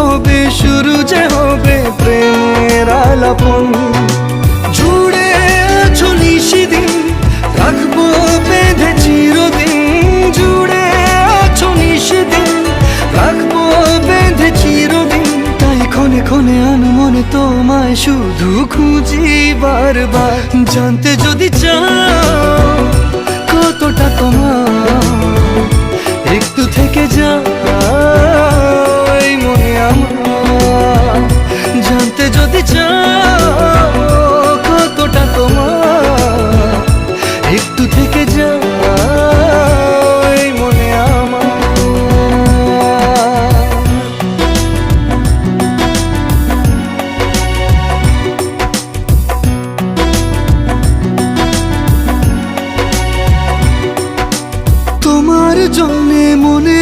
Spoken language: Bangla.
কবে শুরু যে হবে প্রেমের আলাপন। জুড়ে আছো নিশিদিন, রাখব বেঁধে চিরদিন। জুড়ে আছো নিশিদিন, রাখব বেঁধে চিরদিন। তাই ক্ষণে ক্ষণে আনমনে তোমায় শুধু খুঁজি বারবার। জানতে যদি চাও, কতটা তোমার কতটা তোমার? একটু থেকে তোমার জন্যে মনে